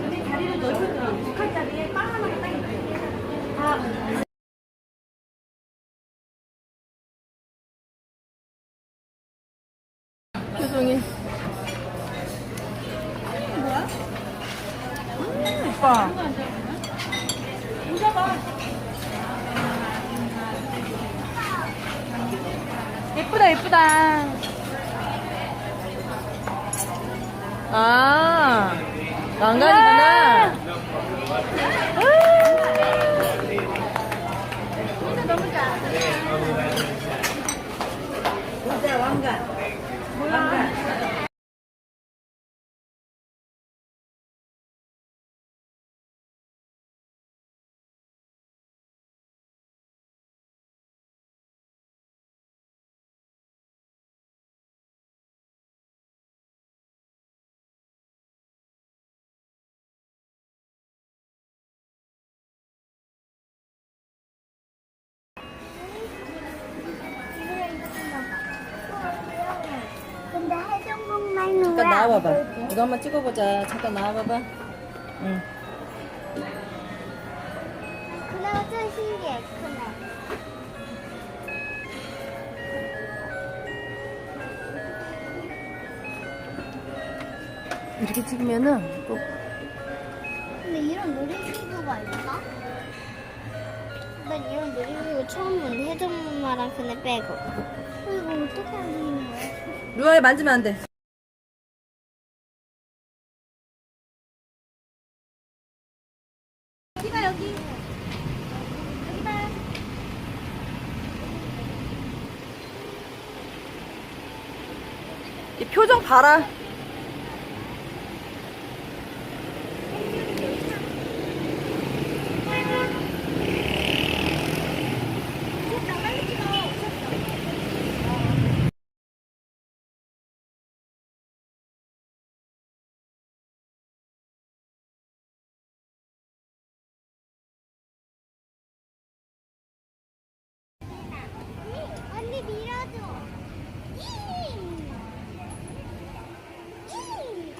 근데 자리를 두 칸짜리에 빵 하나가 딱. 다 표정이. 뭐야? 음, 오빠. 예쁘다, 예쁘다. 아, 왕관이구나. 왕관. 나와봐봐. 이거 한번 찍어보자. 잠깐 나와봐봐. 응. 그나마 좀 신기해, 크네. 이렇게 찍으면은 꼭 근데 이런 놀이기구가 있나? 난 이런 놀이기구 처음 보는데 해적목마랑 그네 빼고. 어, 이거 어떻게 하는 거야? 루아야 만지면 안 돼. 여기가 여기. 여기다. 이 표정 봐라. 밀어줘. 잉! 잉!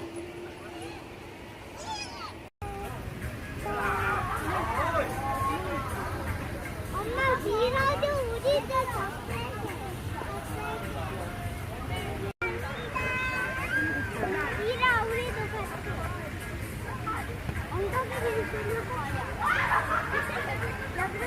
엄마 밀어줘. 우리 이제 더 세게. 더 세게. 밀어, 우리도 같이. 엉덩이를 쓰는 거야. 여기로